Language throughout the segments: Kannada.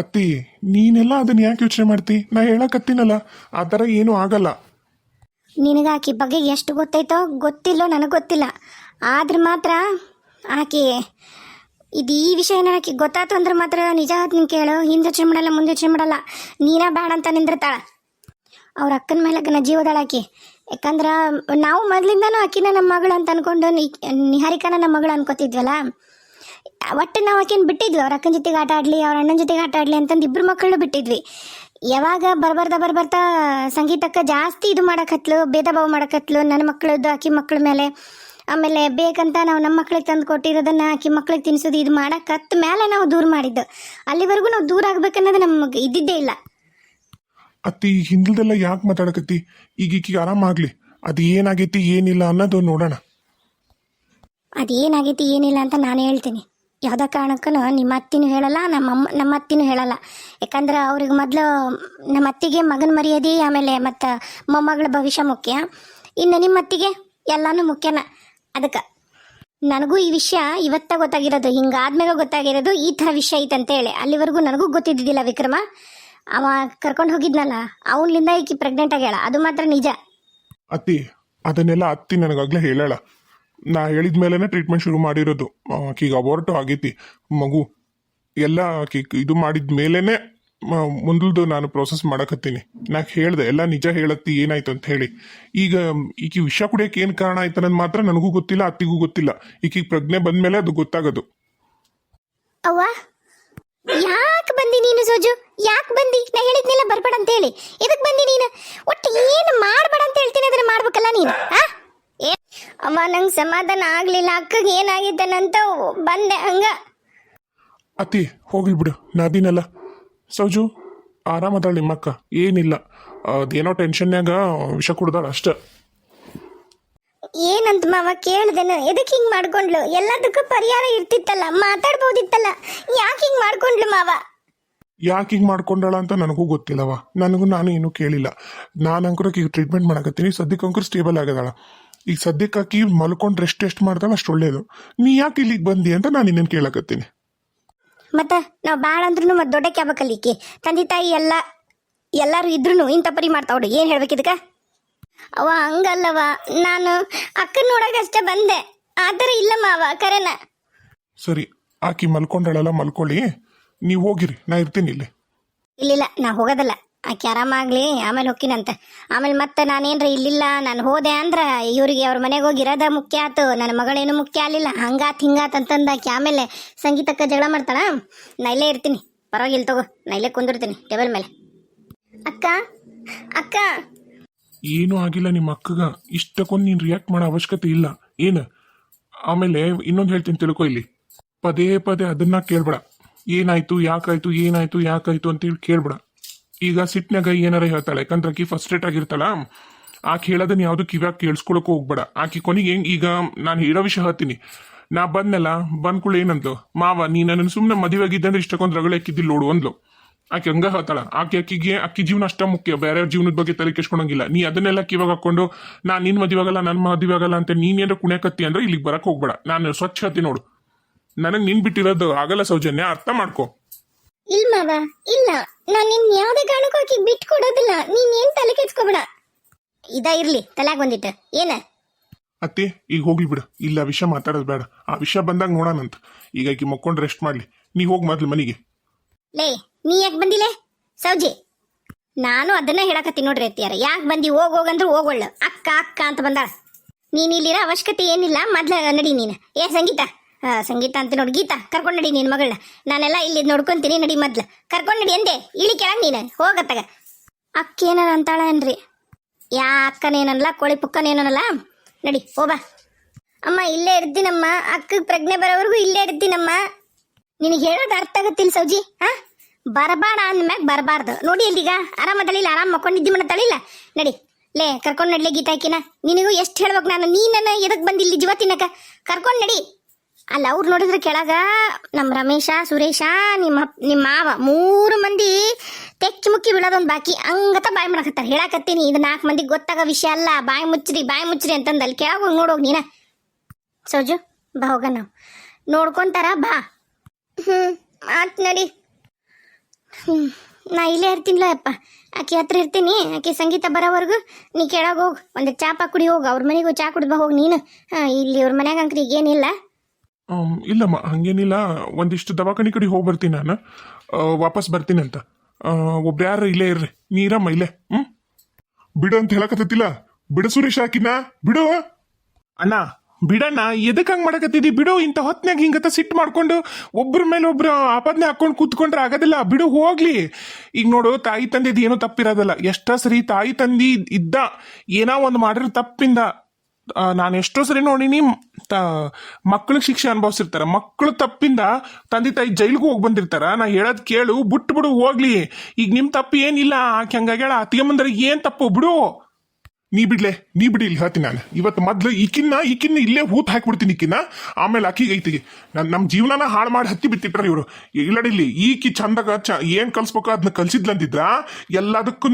ಅತ್ತಿ, ನೀನೆಲ್ಲ ಅದನ್ನ ಯಾಕೆ ಯೋಚನೆ ಮಾಡ್ತಿ? ನಾ ಹೇಳಕತ್ತೀನಲ್ಲ ಆ ಥರ ಏನೂ ಆಗಲ್ಲ. ನಿನಗೆ ಆಕಿ ಬಗ್ಗೆ ಎಷ್ಟು ಗೊತ್ತೈತೋ ಗೊತ್ತಿಲ್ಲೋ ನನಗೆ ಗೊತ್ತಿಲ್ಲ. ಆದ್ರೆ ಮಾತ್ರ ಆಕಿ, ಇದು ಈ ವಿಷಯ ಏನಾರ ಆಕಿ ಗೊತ್ತಾಯ್ತು ಅಂದ್ರೆ ಮಾತ್ರ ನಿಜ ನೀನು ಕೇಳು. ಹಿಂದೆ ಯೋಚನೆ ಮಾಡಲ್ಲ, ಮುಂದೆ ಯೋಚನೆ ಮಾಡಲ್ಲ. ನೀನ ಬೇಡ ಅಂತ ನಿಂದಿರ್ತಾಳ. ಅವ್ರ ಅಕ್ಕನ ಮೇಲೆ ಜೀವದಾಳ ಆಕಿ. ಯಾಕಂದ್ರೆ ನಾವು ಮೊದ್ಲಿಂದನೂ ಆಕಿನ ನಮ್ಮ ಮಗಳು ಅಂತ ಅನ್ಕೊಂಡು ನಿಹಾರಿಕಾನ ನಮ್ಮ ಮಗಳು ಅನ್ಕೋತಿದ್ವಲ್ಲ. ಒಟ್ಟು ನಾವು ಆಕಿನ ಬಿಟ್ಟಿದ್ವಿ. ಅವ್ರ ಅಕ್ಕನ ಜೊತೆಗೆ ಆಟ ಆಡಲಿ ಅವ್ರ ಅಣ್ಣನ ಜೊತೆಗೆ ಆಟ ಆಡಲಿ ಅಂತಂದು ಇಬ್ರು ಮಕ್ಕಳು ಬಿಟ್ಟಿದ್ವಿ. ಯಾವಾಗ ಬರ್ಬರ್ತಾ ಬರ್ಬರ್ತಾ ಸಂಗೀತಕ್ಕೆ ಜಾಸ್ತಿ ಇದು ಮಾಡಕತ್ಲು ಭೇದ ಭಾವ ಮಾಡಕತ್ಲು ನನ್ನ ಮಕ್ಕಳದ್ದು ಆಕಿ ಮಕ್ಕಳ ಮೇಲೆ. ಆಮೇಲೆ ಬೇಕಂತ ನಾವು ನಮ್ಮ ಮಕ್ಳಿಗೆ ತಂದು ಕೊಟ್ಟಿರೋದನ್ನ ಆಕಿ ಮಕ್ಳಿಗೆ ತಿನ್ಸೋದು ಇದು ಮಾಡಕತ್ತ ಮೇಲೆ ನಾವು ದೂರ ಮಾಡಿದ್ದು. ಅಲ್ಲಿವರೆಗೂ ನಾವು ದೂರ ಆಗ್ಬೇಕನ್ನೋದು ನಮಗೆ ಇದ್ದಿದ್ದೇ ಇಲ್ಲ. ಅತ್ತಿ ಈಗ ಹಿಂದಲ್ದೆಲ್ಲ ಯಾಕೆ ಮಾತಾಡಕತ್ತಿ? ಈಗ ಈಕಿಗೆ ಆರಾಮಾಗ್ಲಿ ಅದು ಏನಾಗೈತಿ ಏನಿಲ್ಲ ಅನ್ನೋದು ನೋಡೋಣ. ಅದೇನಾಗೈತಿ ಏನಿಲ್ಲ ಅಂತ ನಾನು ಹೇಳ್ತೀನಿ. ಯಾವುದೇ ಕಾರಣಕ್ಕೂ ನಿಮ್ಮ ಅತ್ತಿನೂ ಹೇಳಲ್ಲ, ನಮ್ಮ ಅಮ್ಮ, ನಮ್ಮ ಅತ್ತಿನೂ ಹೇಳಲ್ಲ. ಯಾಕಂದ್ರೆ ಅವ್ರಿಗೆ ಮೊದಲು ನಮ್ಮ ಅತ್ತಿಗೆ ಮಗನ ಮರ್ಯಾದೆ, ಆಮೇಲೆ ಮತ್ತು ಮೊಮ್ಮಗಳ ಭವಿಷ್ಯ ಮುಖ್ಯ. ಇನ್ನು ನಿಮ್ಮ ಅತ್ತಿಗೆ ಎಲ್ಲನೂ ಮುಖ್ಯನ. ಅದಕ್ಕೆ ನನಗೂ ಈ ವಿಷಯ ಇವತ್ತ ಗೊತ್ತಾಗಿರೋದು, ಹಿಂಗಾದ್ಮೇಲೆ ಗೊತ್ತಾಗಿರೋದು ಈ ಥರ ವಿಷಯ ಐತೆ ಹೇಳಿ. ಅಲ್ಲಿವರೆಗೂ ನನಗೂ ಗೊತ್ತಿದ್ದಿದ್ದಿಲ್ಲ ವಿಕ್ರಮ. ಅವ ಕರ್ಕೊಂಡು ಹೋಗಿದ್ನಲ್ಲ, ಅವನಿಂದ ಈಕಿ ಪ್ರೆಗ್ನೆಂಟ್ ಆಗ್ಯಾಳ ಅದು ಮಾತ್ರ ನಿಜ. ಅತ್ತಿ, ಅದನ್ನೆಲ್ಲ ಅತ್ತಿ ನನಗಾಗ್ಲೇ ಹೇಳಲ್ಲ. ನಾ ಹೇಳಿದ ಮೇಲೆನೆ ಟ್ರೀಟ್ಮೆಂಟ್ ಶುರು ಮಾಡಿರೋದು. ಆಕಿಗೆ ಅಬೋರ್ಟ್ ಆಗೈತಿ. ಮಗು, ಎಲ್ಲ ಆಕಿ ಇದು ಮಾಡಿದ ಮೇಲೇನೆ ಮುಂದಲ್ದು ನಾನು ಪ್ರೋಸೆಸ್ ಮಾಡಕತ್ತೀನಿ. ನಾ ಹೇಳ್ದೆ, ಎಲ್ಲ ನಿಜ ಹೇಳತ್ತಿ, ಏನಾಯ್ತು ಅಂತ ಹೇಳಿ. ಈಗ, ಈಕಿ ವಿಷ ಕುಡಿಯಕ್ಕೆ ಏನು ಕಾರಣ ಆಯ್ತು ಅನ್ನೋದು ಮಾತ್ರ ನನಗೂ ಗೊತ್ತಿಲ್ಲ, ಅತ್ತಿಗೂ ಗೊತ್ತಿಲ್ಲ. ಈಕಿಗೆ ಪ್ರಜ್ಞೆ ಬಂದ್ಮೇಲೆ ಅದು ಗೊತ್ತಾಗೋದು. ಅವ್ವ, ಯಾಕೆ ಬಂದಿ ನೀನು ಸೋಜು? ಯಾಕೆ ಬಂದಿ? ನಾ ಹೇಳಿದ್ನೆಲ್ಲ ಬರ್ಬೇಡ ಅಂತ ಹೇಳಿ. ಎದಕ್ ಬಂದಿ ನೀನು ಒಟ್ಟು ಏನು ಮಾಡ್ಬೇಡ ಅಂತ ಹೇಳ್ತೀನಿ ಅದನ್ನ ಮಾಡ್ಬೇಕಲ್ಲ ನೀನು ಆ ಏ ಅಮ್ಮ ನಂಗೆ ಸಮಾಧಾನ ಆಗ್ಲಿಲ್ಲ. ಅಕ್ಕಗೆ ಏನಾಗಿದ್ದಾನಂತ ಬಂದೆ ಹಂಗ. ಅತಿ ಹೋಗ್ಲಿ ಬಿಡು. ನಾದಿನಲ್ಲ. ಸೌಜು ಆರಾಮದಾಳ ನಿಮ್ಮಕ್ಕ. ಏನಿಲ್ಲ. ಅದೇನೋ ಟೆನ್ಷನ್ಯಾಗ ವಿಷ ಕುಡ್ದಾಳ ಅಷ್ಟ. ಏನಂತ ಮಾವ ಕೇಳ್ದೇನು? ಎದಕ್ಕೆ ಹಿಂಗ್ ಮಾಡ್ಕೊಂಡ್ಲು? ಎಲ್ಲದಕ್ಕೂ ಪರಿಹಾರ ಇರ್ತಿತ್ತಲ್ಲ ಮಾತಾಡ್ಬೋದಿತ್ತಲ್ಲ. ಯಾಕೆ ಹಿಂಗ್ ಮಾಡ್ಕೊಂಡ್ಲು ಮಾವ? ಯಾಕೆ ಹಿಂಗೆ ಮಾಡ್ಕೊಂಡಾಳ ಅಂತ ನನಗೂ ಗೊತ್ತಿಲ್ಲವ ನನಗೂ ನಾನು ಏನೂ ಕೇಳಿಲ್ಲ. ನಾನು ಅಂಕ್ರಕ್ಕೆ ಈಗ ಟ್ರೀಟ್ಮೆಂಟ್ ಮಾಡಕತ್ತೀನಿ. ಸದ್ಯಕ್ಕೆ ಅಂಕರ್ ಸ್ಟೇಬಲ್ ಆಗದಾಳ ಈಗ ಸದ್ಯಕ್ಕೆ ಆಕಿ ಮಲ್ಕೊಂಡು ರೆಸ್ಟ್ ಎಷ್ಟು ಮಾಡ್ತಾಳ ಅಷ್ಟು ಒಳ್ಳೇದು. ನೀ ಯಾಕೆ ಇಲ್ಲಿಗೆ ಬಂದಿ ಅಂತ ನಾನು ಇನ್ನೇನು ಕೇಳಕತ್ತೀನಿ. ಮತ್ತ ನಾವು ಭಾಳ ಅಂದ್ರೂ ಮತ್ತೆ ದೊಡ್ಡ ಆಗ್ಬೇಕಲ್ಲಿಕ್ಕೆ ತಂದೆ ತಾಯಿ ಎಲ್ಲ ಎಲ್ಲರೂ ಇದ್ರೂ ಇಂಥ ಪರಿ ಮಾಡ್ತಾವ್ರಿ ಏನು ಹೇಳ್ಬೇಕು ಇದಕ್ಕೆ? ಅವ ಹಂಗಲ್ಲವ ನಾನು ಅಕ್ಕನ ನೋಡೋಕಷ್ಟೇ ಅಷ್ಟೇ ಬಂದೆ. ಆ ಥರ ಇಲ್ಲಮ್ಮ ಅವ ಕರೆನ. ಸರಿ ಆಕಿ ಮಲ್ಕೊಂಡಳಲ್ಲ ಮಲ್ಕೊಳ್ಳಿ. ನೀವು ಹೋಗಿರಿ ನಾ ಇರ್ತೀನಿ ಇಲ್ಲಿ. ಇಲ್ಲ ನಾ ಹೋಗೋದಲ್ಲ. ಆಕೆ ಆರಾಮಾಗ್ಲಿ ಆಮೇಲೆ ಹೊಕ್ಕಿನಂತ. ಆಮೇಲೆ ಮತ್ತೆ ನಾನೇನ್ರ ಇಲ್ಲಿಲ್ಲ, ನಾನು ಹೋದೆ ಅಂದ್ರೆ ಇವ್ರಿಗೆ ಅವ್ರ ಮನೆಗೆ ಹೋಗಿ ಇರೋದ ಮುಖ್ಯ ಆತು ನನ್ನ ಮಗಳೇನು ಮುಖ್ಯ ಆಗಲಿಲ್ಲ. ಹಂಗಾತ್ ಹಿಂಗಾತ್ ಅಂತಂದು ಆಕೆ ಆಮೇಲೆ ಸಂಗೀತಕ್ಕೆ ಜಗಳ ಮಾಡ್ತಾಳ? ನಾ ಇಲ್ಲೇ ಇರ್ತೀನಿ. ಪರವಾಗಿಲ್ಲ ತಗೋ, ನಾ ಇಲ್ಲೇ ಕುಂದಿರ್ತೀನಿ ಟೇಬಲ್ ಮೇಲೆ. ಅಕ್ಕ ಅಕ್ಕ. ಏನೂ ಆಗಿಲ್ಲ ನಿಮ್ಮ ಅಕ್ಕಗ. ಇಷ್ಟಕ್ಕೊಂದು ನೀನು ರಿಯಾಕ್ಟ್ ಮಾಡೋ ಅವಶ್ಯಕತೆ ಇಲ್ಲ. ಏನು? ಆಮೇಲೆ ಇನ್ನೊಂದು ಹೇಳ್ತೀನಿ ತಿಳ್ಕೊ ಇಲ್ಲಿ. ಪದೇ ಪದೇ ಅದನ್ನ ಕೇಳ್ಬೇಡ. ಏನಾಯ್ತು, ಯಾಕಾಯ್ತು ಏನಾಯ್ತು, ಯಾಕಾಯ್ತು ಅಂತೇಳಿ ಕೇಳ್ಬೇಡ. ಈಗ ಸಿಟ್ನಾಗ ಏನಾರ ಹೇಳ್ತಾಳೆ? ಯಾಕಂದ್ರೆ ಆಕಿ ಫಸ್ಟ್ ರೇಟ್ ಆಗಿರ್ತಾಳ? ಆಕೆ ಹೇಳೋದನ್ನ ಯಾವುದು ಕಿವ್ಯಾಗ ಕೇಳಿಸ್ಕೊಳಕ್ಕೂ ಹೋಗ್ಬೇಡ. ಆಕಿ ಕೊನೆಗೆ ಹೆಂಗ್ ಈಗ ನಾನು ಹೇಳೋ ವಿಷಯ ಹೇಳ್ತೀನಿ. ನಾ ಬಂದ್ನಲ್ಲ ಬಂದ್ಕೂಳ ಏನಂದ್ಲು? ಮಾವ, ನೀ ನನ್ನ ಸುಮ್ಮನೆ ಮದುವೆಗಿದ್ದಂದ್ರೆ ಇಷ್ಟಕ್ಕೊಂದು ರಗಳೆ ಹಾಕಿದ್ದಿಲ್ಲ ನೋಡು ಅಂದ್ಲು. ಆಕೆ ಹಂಗ ಹೇಳ್ತಾಳ. ಆಕೆ ಅಕ್ಕಿಗೆ ಅಕ್ಕಿ ಜೀವನ ಅಷ್ಟ ಮುಖ್ಯ. ಬೇರೆ ಜೀವನದ ಬಗ್ಗೆ ತಲೆ ಕೆಸ್ಕೊಳಂಗಿಲ್ಲ ನೀ ಅದನ್ನೆಲ್ಲ ಕಿವಾಗ ಹಾಕೊಂಡು ನಾ ನಿನ್ ಮದುವೆ ಆಗಲ್ಲ ನನ್ನ ಮದುವೆ ಆಗಲ್ಲ ಅಂತ ನೀನೇನಾರ ಕುಣ್ಯಾಕತ್ತಿ ಅಂದ್ರೆ ಇಲ್ಲಿಗೆ ಬರಕ್ ಹೋಗ್ಬೇಡ. ನಾನು ಸ್ವಚ್ಛ ಹತ್ತಿ ನೋಡು. ನನಗೆ ನಿನ್ ಬಿಟ್ಟಿರೋದು ಆಗಲ್ಲ ಸೌಜನ್ಯ. ಅರ್ಥ ಮಾಡ್ಕೋ. ಮಾವ, ಇಲ್ಲ. ನಾನು ನಿನ್ ಯಾವುದೇ ಕಾರಣಕ್ಕೂ ಆಕಿಗೆ ಬಿಟ್ಟು ಕೊಡೋದಿಲ್ಲ. ನೀನ್ ಏನ್ ತಲೆ ಕೆಡ್ಸ್ಕೊಬೇಡ. ಇದ ಇರ್ಲಿ ತಲೆಗೆ ಬಂದಿಟ್ಟ. ಏನ? ಅತ್ತಿ ಈಗ ಹೋಗ್ಲಿ ಬಿಡು. ಇಲ್ಲ ಆ ವಿಷಯ ಮಾತಾಡೋದು ಬೇಡ. ಆ ವಿಷಯ ಬಂದಾಗ ನೋಡೋಣಂತ. ಈಗ ಆಕಿ ಮಕ್ಕೊಂಡು ರೆಸ್ಟ್ ಮಾಡ್ಲಿ. ನೀ ಹೋಗಿ ಮೊದ್ಲು ಮನೆಗೆ. ಲೇ ನೀ ಯಾಕೆ ಬಂದಿಲ್ಲೇ ಸೌಜಿ ನಾನು ಅದನ್ನ ಹೇಳಕತ್ತೀನಿ ನೋಡ್ರಿ ಅತ್ತಿಯಾರ. ಯಾಕೆ ಬಂದಿ? ಹೋಗ್ ಹೋಗಂದ್ರೆ ಹೋಗೋಳ್ಳ. ಅಕ್ಕ ಅಕ್ಕ ಅಂತ ಬಂದಾಳ. ನೀನ್ ಇಲ್ಲಿರೋ ಅವಶ್ಯಕತೆ ಏನಿಲ್ಲ ಮೊದ್ಲ ನಡಿ ನೀನು. ಏ ಸಂಗೀತ. ಸಂಗೀತ ಅಂತ ನೋಡಿ. ಗೀತಾ, ಕರ್ಕೊಂಡು ನಡಿ ನಿನ್ನ ಮಗಳನ್ನ. ನಾನೆಲ್ಲ ಇಲ್ಲಿ ನೋಡ್ಕೊಂತೀನಿ, ನಡಿ ಮೊದ್ಲು. ಕರ್ಕೊಂಡು ನಡಿ ಅಂದೆ ಇಳಿ ಕೆಳಗ್ ನೀನು. ಹೋಗತ್ತಾಗ ಅಂತಾಳ ಏನ್ರಿ? ಯಾ ಅಕ್ಕನೇನಲ್ಲ, ಕೋಳಿ ಪುಕ್ಕನೇನಲ್ಲ? ನಡಿ ಹೋಬಾ ಅಮ್ಮ, ಇಲ್ಲೇ ಇರ್ತೀನಮ್ಮ ಅಕ್ಕಗೆ ಪ್ರಜ್ಞೆ ಬರೋವರೆಗೂ ಇಲ್ಲೇ ಇರ್ತೀನಮ್ಮ ನಿನಗೆ ಹೇಳೋದು ಅರ್ಥ ಆಗುತ್ತಿಲ್ಲ ಸೌಜಿ ಹಾ ಬರಬೇಡ ಅಂದ್ಮ್ಯಾಗ ಬರಬಾರ್ದು. ನೋಡಿ ಇಲ್ಲಿಗ ಆರಾಮ ತಳಿಲ್ಲ ಆರಾಮ ಮಕ್ಕೊಂಡಿದ್ದಿ ಮನ ತಳಿಲ್ಲ ನಡಿ. ಲೇ, ಕರ್ಕೊಂಡ್ ನಡ್ಲಿ ಗೀತಾಕಿನ ನಿನಗೂ ಎಷ್ಟು ಹೇಳ್ಬೇಕು ನಾನು? ನೀನನ್ನ ಎದಕ್ ಬಂದಿಲ್ಲಿ ಜೀವ ತಿನ್ನಕ? ಕರ್ಕೊಂಡು ನಡಿ. ಅಲ್ಲ ಅವ್ರು ನೋಡಿದ್ರೆ ಕೆಳಗ ನಮ್ಮ ರಮೇಶ, ಸುರೇಶ, ನಿಮ್ಮ ನಿಮ್ಮ ಮಾವ ಮೂರು ಮಂದಿ ತೆಕ್ಕಿ ಮುಕ್ಕಿ ಬೀಳೋದೊಂದು ಬಾಕಿ. ಹಂಗತ ಬಾಯಿ ಮಾಡಕತ್ತಾರೆ. ಹೇಳಕತ್ತೀನಿ, ಇದು ನಾಲ್ಕು ಮಂದಿಗೆ ಗೊತ್ತಾಗೋ ವಿಷಯ ಅಲ್ಲ. ಬಾಯಿ ಮುಚ್ಚ್ರಿ ಬಾಯಿ ಮುಚ್ಚ್ರಿ ಅಂತಂದು ಅಲ್ಲಿ ಕೆಳಗೆ ಹೋಗಿ ನೋಡೋಗಿ ನೀನ. ಸೋಜು, ಬಾ ಹೋಗ ನಾವು. ನೋಡ್ಕೊಂತಾರ, ಬಾ. ಹ್ಞೂ ಆತ್ ನಡಿ. ಹ್ಮ್, ನಾ ಇಲ್ಲೇ ಇರ್ತೀನಿಲ್ಲ ಅಪ್ಪ. ಆಕೆ ಹತ್ರ ಇರ್ತೀನಿ. ಆಕೆ ಸಂಗೀತ ಬರೋವರೆಗೂ ನೀ ಕೆಳಗೆ ಹೋಗು. ಒಂದು ಚಾಪ ಕುಡಿ ಹೋಗು. ಅವ್ರ ಮನೆಗೂ ಚಾ ಕುಡ್ದು ಬಾ ಹೋಗಿ ನೀನು. ಇಲ್ಲಿ ಅವ್ರ ಮನ್ಯಾಗ ಅಂಕ್ರಿ ಈಗೇನಿಲ್ಲ. ಇಲ್ಲಮ್ಮ ಹಂಗೇನಿಲ್ಲ. ಒಂದಿಷ್ಟು ದವಾಖಾನೆ ಕಡೆ ಹೋಗಿ ಬರ್ತೀನಿ ನಾನು. ವಾಪಸ್ ಬರ್ತೀನಿ ಅಂತ. ಒಬ್ರು ಯಾರು ಇಲ್ಲೇ ಇರ್ರಿ. ನೀರಮ್ಮ, ಇಲ್ಲೇ. ಹ್ಞೂ ಬಿಡು ಅಂತ ಹೇಳಕತ್ತಿಲ್ಲ ಬಿಡು ಸುರೇಶ್ ಹಾಕಿನ ಬಿಡು. ಅಣ್ಣ, ಬಿಡಣ್ಣ ಎದಕ್ಕೆ ಹಂಗೆ ಮಾಡಕತ್ತಿದ್ದಿ ಬಿಡು, ಇಂಥ ಹೊತ್ನ್ಯಾಗ ಹಿಂಗತ್ತ ಸಿಟ್ಟು ಮಾಡ್ಕೊಂಡು ಒಬ್ರ ಮೇಲೆ ಒಬ್ರು ಆಪಾದನೆ ಹಾಕೊಂಡು ಕೂತ್ಕೊಂಡ್ರೆ ಆಗೋದಿಲ್ಲ. ಬಿಡು, ಹೋಗ್ಲಿ. ಈಗ ನೋಡು, ತಾಯಿ ತಂದೆದು ಏನೂ ತಪ್ಪಿರೋದಿಲ್ಲ. ಎಷ್ಟೋ ಸರಿ ತಾಯಿ ತಂದಿ ಇದ್ದ, ಏನೋ ಒಂದು ಮಾಡಿರೋ ತಪ್ಪಿಂದ ನಾನು ಎಷ್ಟೋ ಸರಿ ನೋಡಿನಿ ತ, ಮಕ್ಳಿಗೆ ಶಿಕ್ಷೆ ಅನುಭವಿಸಿರ್ತಾರ. ಮಕ್ಕಳು ತಪ್ಪಿಂದ ತಂದೆ ತಾಯಿ ಜೈಲಿಗೂ ಹೋಗಿ ಬಂದಿರ್ತಾರೆ. ನಾ ಹೇಳೋದು ಕೇಳು ಬಿಟ್ಟು ಬಿಡು ಹೋಗ್ಲಿ. ಈಗ ನಿಮ್ಮ ತಪ್ಪು ಏನಿಲ್ಲ, ಆಕೆ ಹಂಗಾಗ್ಯಾಳ. ಅತ್ತಿಗೆ ಬಂದ್ರೆ ಏನು ತಪ್ಪು? ಬಿಡು. ನೀ ಬಿಡ್ಲೆ, ನೀ ಬಿಡಿ, ಇಲ್ಲಿ ಹೇಳ್ತೀನಿ ನಾನು. ಇವತ್ತು ಮೊದ್ಲು ಈಕಿನ್ನ ಈಕಿನ್ನ ಇಲ್ಲೇ ಹೂತ್ ಹಾಕ್ಬಿಡ್ತೀನಿ ಈಕಿನ್ನ. ಆಮೇಲೆ ಆಕಿಗೆ ಐತಿಗೆ. ನನ್ ನಮ್ಮ ಜೀವನನ ಹಾಳು ಮಾಡಿ ಹತ್ತಿ ಬಿತ್ತಿಟ್ರ ಇವರು. ಇಲ್ಲಡಿಲ್ಲಿ ಈಕಿ ಚಂದಾಗ ಚ ಏನ್ ಕಲ್ಸ್ಬೇಕು ಅದನ್ನ ಕಲ್ಸಿದ್ಲಂತಿದ್ರ ಎಲ್ಲದಕ್ಕೂ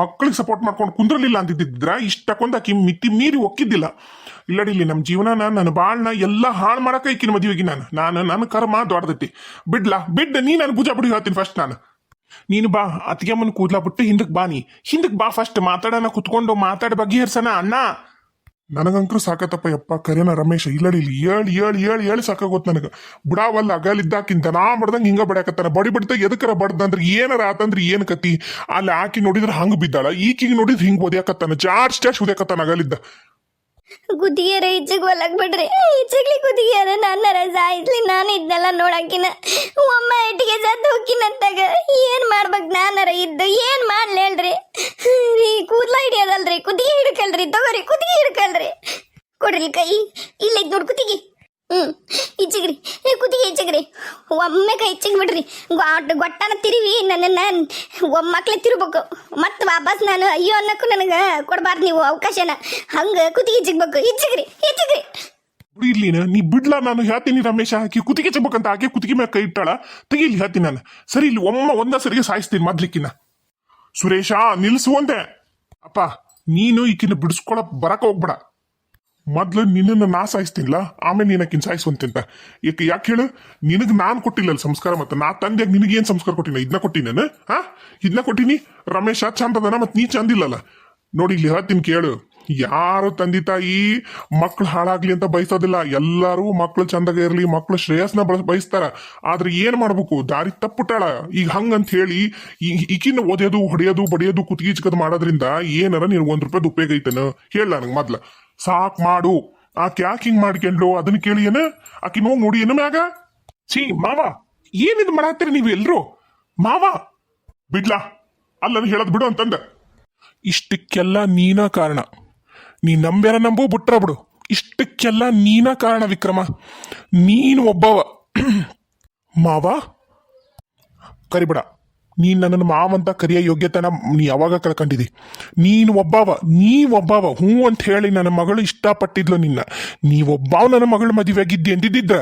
ಮಕ್ಕಳಿಗೆ ಸಪೋರ್ಟ್ ಮಾಡ್ಕೊಂಡು ಕುಂದ್ರಲಿಲ್ಲ ಅಂತಿದ್ದಿದ್ರ ಇಷ್ಟಕ್ಕೊಂದು ಆಕಿ ಮಿತಿ ಮೀರಿ ಒಕ್ಕಿದ್ದಿಲ್ಲ. ಇಲ್ಲಡಿಲ್ಲಿ ನಮ್ಮ ಜೀವನನ ನನ್ನ ಬಾಳ್ನ ಎಲ್ಲ ಹಾಳು ಮಾಡಕ್ಕೆ ಈಕಿನ ಮದುವೆಗೆ ನಾನು. ನಾನು ನನ್ನ ಕರ್ಮ ದೊಡ್ಡದೈತಿ. ಬಿಡ್ಲಾ, ಬಿಡ್, ನೀ ನಾನು ಪೂಜಾ ಬಿಡಿ ಹೇಳ್ತೀನಿ ಫಸ್ಟ್ ನಾನು. ನೀನು ಬಾ, ಅತ್ತಿಗೆಮ್ಮನ ಕೂದ್ಲಾ ಬಿಟ್ಟು ಹಿಂದಕ್ಕೆ ಬಾ ನೀ. ಹಿಂದಕ್ಕೆ ಬಾ ಫಸ್ಟ್ ಮಾತಾಡೋಣ, ಕುತ್ಕೊಂಡು ಮಾತಾಡ ಬಗೆಹರಿಸೋಣ ಅಣ್ಣ. ನನಗಂಕ್ರು ಸಾಕತ್ತಪ್ಪ ಯಪ್ಪ ಕರೆನ ರಮೇಶ್ ಇಲ್ಲಿ ಏಳು ಏಳು ಏಳು ಏಳು ಸಾಕಾಗೋತ್ ನನಗೆ. ಬಿಡಾವಲ್ಲ, ಅಗಲಿದ್ದಾಕಿಂತ, ನಾ ಬಡ್ದಂಗ ಹಿಂಗ ಬಡ್ಯಾಕತ್ತಾನ. ಬಡಿ ಬಡ್ದ ಎದಕ್ಕರ ಬಡ್ದಂದ್ರೆ ಏನಾರ ಆತಂದ್ರೆ ಏನು ಕತಿ? ಅಲ್ಲಿ ಆಕಿ ನೋಡಿದ್ರೆ ಹಂಗೆ ಬಿದ್ದಾಳ, ಈಕಿಗೆ ನೋಡಿದ್ರೆ ಹಿಂಗೆ ಓದ್ಯಾಕತ್ತಾನ ಜಾರ್ಜ್ ಜಾಸ್ಟ್ ಓದ್ಯಾಕತ್ತಾನ ಅಗಲಿದ್ದ. ಗುದಿಗೆರ ಈಚೆಗೆ ಹೊಲಕ್ ಬಿಡ್ರಿ. ಈಚೆಗ್ಲಿ ನನ್ನ ರಜ. ಸಾಯಿಸ್ಲಿ ನಾನು ಇದನ್ನೆಲ್ಲ ನೋಡಾಕಿನ. ಒಮ್ಮ ಇಟ್ಟಿಗೆ ಸದ್ದು ಹೋಗಿನಂತಾಗ ಏನ್ ಮಾಡ್ಬೇಕು ನಾನರ ಇದ್ದು? ಏನ್ ಮಾಡ್ಲಿ ಹೇಳ್ರಿ? ರೀ, ಕೂದ್ಲ ಹಿಡಿಯೋದಲ್ರಿ. ಕುದಿಗೆ ಹಿಡ್ಕಲ್ರಿ. ತಗೋರಿ ಕುದಿಗೆ ಹಿಡ್ಕಲ್ರಿ. ಕೊಡ್ರಿ ಕೈ. ಇಲ್ಲ ಇದ್ ನೋಡ್ ಈಚೆಗ್ರಿ ಏ ಕುತ್ತಿಗೆ ಹೆಚ್ಚಿಗ್ರಿ. ಒಮ್ಮೆ ಕೈ ಹೆಚ್ಚಿಗೆ ಬಿಡ್ರಿ. ಗೊಟ್ಟ ಗೊಟ್ಟನ ತಿರುವಿ ನನ್ನನ್ನ ಒಮ್ಮಕ್ಳೆ ತಿರ್ಬೇಕು. ಮತ್ತೆ ವಾಪಸ್ ನಾನು ಅಯ್ಯೋ ಅನ್ನಕ್ಕೂ ನನಗೆ ಕೊಡಬಾರ್ದು ನೀವು ಅವಕಾಶನ. ಹಂಗ ಕುತ್ತಿಗೆ ಹೆಚ್ಚಿಗ್ಬೇಕು. ಹೆಚ್ಚಿಗ್ರಿ ಹೆಚ್ಚಿಗ್ರಿ. ಬಿಡಿ ಇಲ್ಲಿ ನೀ ಬಿಡ್ಲಾ ನಾನು ಹೇಳ್ತೀನಿ ರಮೇಶ. ಆಕಿ ಕುತ್ತಿಗೆ ಚಬ್ಬಕಂತ ಆಕೆ ಕುತ್ತಿಗೆ ಮೇಲೆ ಕೈ ಇಟ್ಟಾಳ. ತೆಗಿಲಿ ಹೇಳ್ತೀನಿ ನಾನು. ಸರಿ, ಇಲ್ಲಿ ಒಮ್ಮ ಒಂದ ಸರಿಗೆ ಸಾಯಿಸ್ತೀನಿ ಮೊದ್ಲಿಕ್ಕಿನ ಸುರೇಶ, ನಿಲ್ಸು ಅಂದೆ. ಅಪ್ಪ, ನೀನು ಈಕಿನ ಬಿಡಿಸ್ಕೊಳಕ್ ಬರಕ ಹೋಗ್ಬೇಡ. ಮೊದ್ಲು ನಿನ್ನನ್ನು ನಾ ಸಾಯಿಸ್ತೀನಿಲ್ಲ ಆಮೇಲೆ ನಿನ್ನ ಆಕಿನ ಸಾಯಿಸುವಂತೆಂತ. ಯಾಕೆ ಯಾಕೆ ಹೇಳು? ನಿನಗ್ ನಾನು ಕೊಟ್ಟಿಲ್ಲ ಸಂಸ್ಕಾರ ಮತ್ತೆ ನಾ ತಂದೆ ನಿನಗೇನು ಸಂಸ್ಕಾರ ಕೊಟ್ಟಿನ ಇದನ್ನ ಕೊಟ್ಟಿನ ಹಾ? ಇದನ್ನ ಕೊಟ್ಟಿನಿ? ರಮೇಶ ಚಂದದನ ಮತ್ತೆ ನೀ ಚಂದಿಲ್ಲಲ್ಲ ನೋಡಿ, ಇಲ್ಲಿ ಹೇಳ್ತೀನಿ ಕೇಳು. ಯಾರು ತಂದೆ ತಾಯಿ ಮಕ್ಳು ಹಾಳಾಗ್ಲಿ ಅಂತ ಬಯಸೋದಿಲ್ಲ. ಎಲ್ಲರೂ ಮಕ್ಳು ಚಂದಾಗ ಇರ್ಲಿ, ಮಕ್ಳು ಶ್ರೇಯಸ್ನ ಬಯಸ್ತಾರ. ಆದ್ರೆ ಏನ್ ಮಾಡ್ಬೇಕು? ದಾರಿ ತಪ್ಪುಟಾಳ ಈಗ ಹಂಗಂತ ಹೇಳಿ ಈಕಿನ ಓದೋದು ಹೊಡೆಯೋದು, ಬಡಿಯೋದು ಕುತ್ತಿಗೆ ಚಿಕ್ಕದ್ ಮಾಡೋದ್ರಿಂದ ಏನಾರ ನೀನು ಒಂದ್ ರೂಪಾಯಿ ಉಪಯೋಗ ಐತನ? ಹೇಳ ನನಗೆ ಮೊದ್ಲ. ಸಾಕ್ ಮಾಡು. ಆಕೆ ಯಾಕೆ ಹಿಂಗ್ ಮಾಡ್ಕೊಂಡ್ಲು ಅದನ್ನ ಕೇಳಿ ಏನ? ಆಕಿ ನೋವು ನೋಡಿ ಏನು ಮ್ಯಾಗ? ಛೀ, ಮಾವ ಏನಿದ್ ಮಾಡತ್ತೀರಿ ನೀವು ಎಲ್ರು? ಮಾವ, ಬಿಡ್ಲಾ. ಅಲ್ಲ ಹೇಳದ್ ಬಿಡು ಅಂತಂದ. ಇಷ್ಟಕ್ಕೆಲ್ಲ ನೀನ ಕಾರಣ. ನೀ ನಂಬ್ಯಾರ ನಂಬು, ಬಿಟ್ರ ಬಿಡು. ಇಷ್ಟಕ್ಕೆಲ್ಲ ನೀನ ಕಾರಣ, ವಿಕ್ರಮ. ನೀನು ಒಬ್ಬವ. ಮಾವ, ಕರಿಬೇಡ. ನೀನ್ ನನ್ನನ್ನು ಮಾವಂತ ಕರಿಯ ಯೋಗ್ಯತನ ನೀ ಯಾವಾಗ ಕಳ್ಕೊಂಡಿದಿ? ನೀನು ಒಬ್ಬಾವ, ನೀ ಒಬ್ಬಾವ ಹ್ಞೂ ಅಂತ ಹೇಳಿ ನನ್ನ ಮಗಳು ಇಷ್ಟಪಟ್ಟಿದ್ಲು ನಿನ್ನ. ನೀವೊಬ್ಬವ ನನ್ನ ಮಗಳು ಮದುವೆಯಾಗಿದ್ದಿ ಅಂದಿದ್ದಿದ್ರ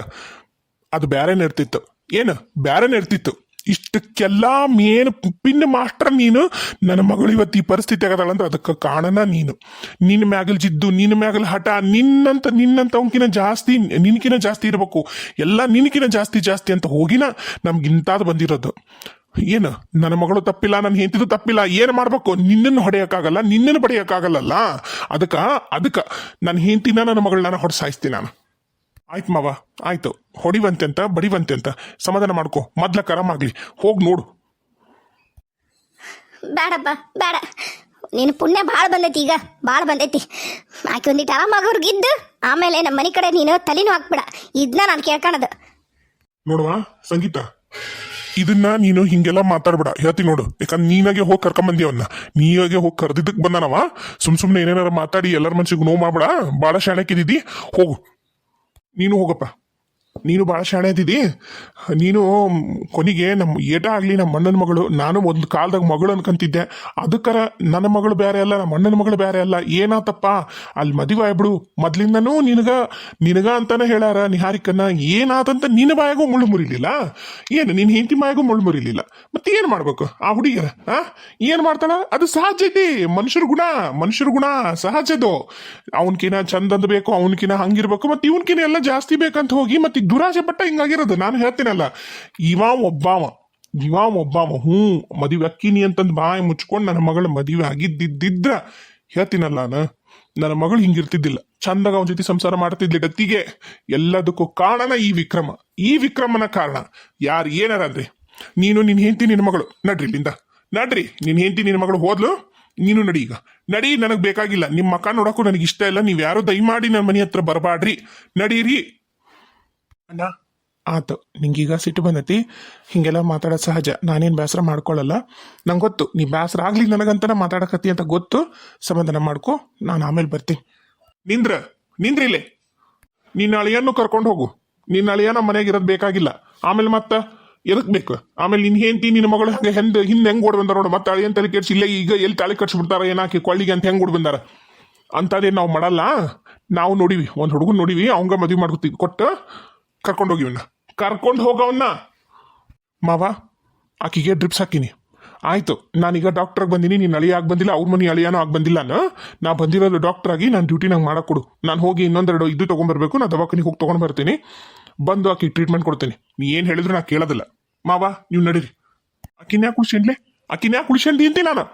ಅದು ಬ್ಯಾರೆ ಇರ್ತಿತ್ತು ಏನು? ಬ್ಯಾರೆ ಇರ್ತಿತ್ತು ಇಷ್ಟಕ್ಕೆಲ್ಲ ಮೇನ್ ಪಿನ್ ಮಾಸ್ಟರ್ ನೀನು. ನನ್ನ ಮಗಳು ಇವತ್ತು ಈ ಪರಿಸ್ಥಿತಿ ಆಗದಾಳಂದ್ರೆ ಅದಕ್ಕೆ ಕಾರಣನ ನೀನು. ನಿನ್ನ ಮ್ಯಾಗಲ್ ಜಿದ್ದು, ನಿನ್ನ ಮ್ಯಾಗಲ್ ಹಠ, ನಿನ್ನಂತ ನಿನ್ನಂತ ಅವನಕಿನ ಜಾಸ್ತಿ ನಿನಕಿನ ಜಾಸ್ತಿ ಇರಬೇಕು. ಎಲ್ಲ ನಿನಕಿನ ಜಾಸ್ತಿ ಜಾಸ್ತಿ ಅಂತ ಹೋಗಿನ ನಮ್ಗೆ ಬಂದಿರೋದು. ಏನು? ನನ್ನ ಮಗಳು ತಪ್ಪಿಲ್ಲ ನನ್ನ ಹೆಂಡತಿದು ತಪ್ಪಿಲ್ಲ ಏನು ಮಾಡಬೇಕು? ನಿನ್ನನ್ನು ಹೊಡೆಯೋಕ್ಕಾಗಲ್ಲ ನಿನ್ನನ್ನು ಬಡಿಯೋಕ್ಕಾಗಲ್ಲಲ್ಲ ಅದಕ್ಕೆ ಅದಕ್ಕೆ ನನ್ನ ಹೆಂಡತಿನ ನನ್ನ ಮಗಳನ್ನ ಹೊಡೆ ಸಾಯಿಸ್ತೀನಿ ನಾನು. ಆಯ್ತು ಮಾವ ಆಯ್ತು. ಹೊಡಿವಂತೆ ಅಂತ ಬಡಿವಂತೆ ಅಂತ ಸಮಾಧಾನ ಮಾಡ್ಕೊ. ಮೊದ್ಲ ಕರಮಾಗ್ಲಿ ಹೋಗಿ ನೋಡು. ಬೇಡಪ್ಪ ಬೇಡ. ನಿನ್ನ ಪುಣ್ಯ ಭಾಳ ಬಂದೈತಿ ಈಗ. ಭಾಳ ಬಂದೈತಿ. ಆಕೆ ಒಂದಿಟ್ಟು ಆರಾಮಾಗೋರ್ಗಿದ್ದು ಆಮೇಲೆ ನಮ್ಮ ಮನೆ ಕಡೆ ನೀನು ತಲೆನೂ ಹಾಕ್ಬಿಡ. ಇದನ್ನ ನಾನು ಕೇಳ್ಕೊಳದು ನೋಡುವ ಸಂಗೀತ. ಇದನ್ನ ನೀನು ಹಿಂಗೆಲ್ಲ ಮಾತಾಡ್ಬೇಡ. ಹೇಳ್ತೀನಿ ನೋಡು. ಯಾಕಂದ್ರೆ ನೀನಾಗೆ ಹೋಗಿ ಕರ್ಕೊಂಬಂದಿ ಅವನ್ನ ನೀನಾಗೆ ಹೋಗಿ ಕರ್ದಿದ್ದಕ್ಕೆ ಬಂದಾನವ. ಸುಮ್ ಸುಮ್ನೆ ಏನೇನಾರ ಮಾತಾಡಿ ಎಲ್ಲರ ಮನ್ಸಿಗೆ ನೋವು ಮಾಡ್ಬೇಡ. ಭಾಳ ಶಾಣಕ್ಕಿದ್ದೀ ಹೋಗು. ನೀನು ಹೋಗಪ್ಪ. ನೀನು ಭಾಳ ಶಾಣೆ ಇದ್ದಿದ್ದಿ ನೀನು ಕೊನೆಗೆ ನಮ್ಮ ಏಟ ಆಗಲಿ ನಮ್ಮ ಅಣ್ಣನ ಮಗಳು, ನಾನು ಒಂದು ಕಾಲದಾಗ ಮಗಳು ಅನ್ಕಂತಿದ್ದೆ. ಅದಕ್ಕರ ನನ್ನ ಮಗಳು ಬೇರೆ ಅಲ್ಲ ನಮ್ಮ ಅಣ್ಣನ ಮಗಳು ಬೇರೆ ಅಲ್ಲ. ಏನಾತಪ್ಪ? ಅಲ್ಲಿ ಮದುವೆ ಆಗ್ಬಿಡು. ಮೊದ್ಲಿಂದನೂ ನಿನಗ ನಿನಗ ಅಂತಾನೆ ಹೇಳ್ಯಾರ ನಿಹಾರಿಕನ್ನ. ಏನಾತಂತ ನಿನ್ನ ಬಾಯಾಗೂ ಮುಳ್ಳು ಮುರಿಲಿಲ್ಲ. ಏನು ನಿನ್ನ ಹೆಂಡತಿ ಬಾಯಾಗೂ ಮುಳ್ಳು ಮುರಿಲಿಲ್ಲ. ಮತ್ತೆ ಏನು ಮಾಡ್ಬೇಕು? ಆ ಹುಡುಗಿಯರ, ಆ? ಏನು ಮಾಡ್ತಾಳ? ಅದು ಸಹಜ ಐತಿ ಮನುಷ್ಯರ ಗುಣ ಮನುಷ್ಯರ ಗುಣ ಸಹಜದು. ಅವನಕಿನ ಚಂದ ಬೇಕು ಅವನ್ಕಿನ ಹಂಗಿರ್ಬೇಕು ಮತ್ತೆ ಇವನ್ಕಿನ ಎಲ್ಲ ಜಾಸ್ತಿ ಬೇಕಂತ ಹೋಗಿ ಮತ್ತೆ ಈಗ ದುರಾಸೆ ಪಟ್ಟ ಹಿಂಗಾಗಿರೋದು. ನಾನು ಹೇಳ್ತೀನಲ್ಲ, ಇವ ಒಬ್ಬಾವ ಇವ ಒಬ್ಬಾವ, ಹ್ಞೂ, ಮದುವೆ ಅಕ್ಕಿನಿ ಅಂತಂದು ಬಾಯಿ ಮುಚ್ಕೊಂಡು ನನ್ನ ಮಗಳ ಮದುವೆ ಆಗಿದ್ದಿದ್ದಿದ್ರ, ಹೇಳ್ತೀನಲ್ಲ ನಾನು, ನನ್ನ ಮಗಳು ಹಿಂಗಿರ್ತಿದ್ದಿಲ್ಲ. ಚಂದಾಗ ಅವನ ಜೊತೆ ಸಂಸಾರ ಮಾಡ್ತಿದ್ಲಿ ಗತ್ತಿಗೆ ಎಲ್ಲದಕ್ಕೂ ಕಾರಣ ಈ ವಿಕ್ರಮ. ಈ ವಿಕ್ರಮನ ಕಾರಣ, ಯಾರು ಏನಾರ ಅಂದ್ರಿ ನೀನು ನಿನ್ನ ಹೆಂಡತಿ ನಿನ್ನ ಮಗಳು. ನಡ್ರಿ ಇಲ್ಲಿಂದ ನಡ್ರಿ. ನಿನ್ನ ಹೆಂಡತಿ ನಿನ್ನ ಮಗಳು ಹೋದ್ಲು, ನೀನು ನಡಿ ಈಗ. ನಡಿ, ನನಗೆ ಬೇಕಾಗಿಲ್ಲ. ನಿಮ್ಮ ಮಕ್ಕ ನೋಡೋಕ್ಕೂ ನನಗೆ ಇಷ್ಟ ಇಲ್ಲ. ನೀವು ಯಾರು ದಯಮಾಡಿ ನನ್ನ ಮನೆ ಹತ್ರ ಬರಬಾಡ್ರಿ ನಡೀರಿ. ಅಣ್ಣ? ಆತು, ನಿಂಗೀಗ ಸಿಟ್ಟು ಬಂದತಿ? ಹಿಂಗೆಲ್ಲ ಮಾತಾಡೋದು ಸಹಜ. ನಾನೇನು ಬೇಸರ ಮಾಡ್ಕೊಳ್ಳಲ್ಲ ನಂಗೆ ಗೊತ್ತು, ನೀ ಬೇಸರ ಆಗ್ಲಿ ನನಗಂತನ ಮಾತಾಡಕತ್ತಿ ಅಂತ ಗೊತ್ತು. ಸಮಾಧಾನ ಮಾಡ್ಕೊ, ನಾನು ಆಮೇಲೆ ಬರ್ತೀನಿ ನಿಂದ್ರ, ನಿಂದ್ರಿ ಇಲ್ಲೇ. ನಿನ್ನ ಅಳಿಯನ್ನು ಕರ್ಕೊಂಡು ಹೋಗು. ನಿನ್ನ ಅಳಿಯ ನಮ್ಮ ಮನೆಗೆ ಇರೋದು ಬೇಕಾಗಿಲ್ಲ. ಆಮೇಲೆ ಮತ್ತೆ? ಎದಕ್ ಬೇಕು? ಆಮೇಲೆ ನಿನ್ ಹೆಂಡತಿ, ನಿನ್ನ ಮಗಳು ಹಂಗೆ ಹೆಂದ್, ಹಿಂದೆ ಹೆಂಗ್ ಓಡ್ ಬಂದಾರ ನೋಡು. ಮತ್ತೆ ಅಳಿಯನ್ ತಲೆ ಕೆಡ್ಸಿ ಇಲ್ಲೇ ಈಗ ಎಲ್ಲಿ ತಾಳಿ ಕಟ್ಸ್ಬಿಡ್ತಾರ ಏನಾಕಿ ಕೊಳ್ಳಿಗೆ ಅಂತ ಹೆಂಗ್ ಓಡ್ ಬಂದಾರ? ಅಂತದೇ ನಾವು ಮಾಡಲ್ಲ? ನಾವು ನೋಡಿವಿ. ಒಂದು ಹುಡುಗನ ನೋಡಿವಿ. ಅವಂಗ ಮದುವೆ ಮಾಡ್ಕೊತೀವಿ. ಕೊಟ್ಟು? ಕರ್ಕೊಂಡು ಹೋಗಿವನ್ನ ಕರ್ಕೊಂಡು ಹೋಗವನ್ನ ಮಾವ, ಆಕಿಗೆ ಡ್ರಿಪ್ಸ್ ಹಾಕಿನಿ ಆಯ್ತು, ನಾನೀಗ ಡಾಕ್ಟ್ರಾಗಿ ಬಂದೀನಿ, ನೀನು ಅಳಿಯ ಆಗಿ ಬಂದಿಲ್ಲ, ಅವ್ರ ಮನೆ ಅಳಿಯಾನೂ ಆಗಿ ಬಂದಿಲ್ಲ ನಾ ಬಂದಿರೋದು ಡಾಕ್ಟರ್ ಆಗಿ ನಾನು ಡ್ಯೂಟಿ ನಂಗೆ ಕೊಡು. ನಾನು ಹೋಗಿ ಇನ್ನೊಂದೆರಡು ಇದು ತೊಗೊಂಬರ್ಬೇಕು, ನಾ ದವಾಖಾನಿಗೆ ಹೋಗಿ ತೊಗೊಂಡು ಬರ್ತೀನಿ. ಬಂದು ಆಕಿ ಟ್ರೀಟ್ಮೆಂಟ್ ಕೊಡ್ತೀನಿ. ನೀ ಏನು ಹೇಳಿದ್ರು ನಾ ಕೇಳೋದಿಲ್ಲ. ಮಾವ, ನೀವು ನಡೀರಿ. ಆಕಿನ ಯಾಕೆ ಉಳಿಸ್ಕೊಂಡ್ಲೆ ಆಕಿನ ಅಂತೀನಿ ನಾನು.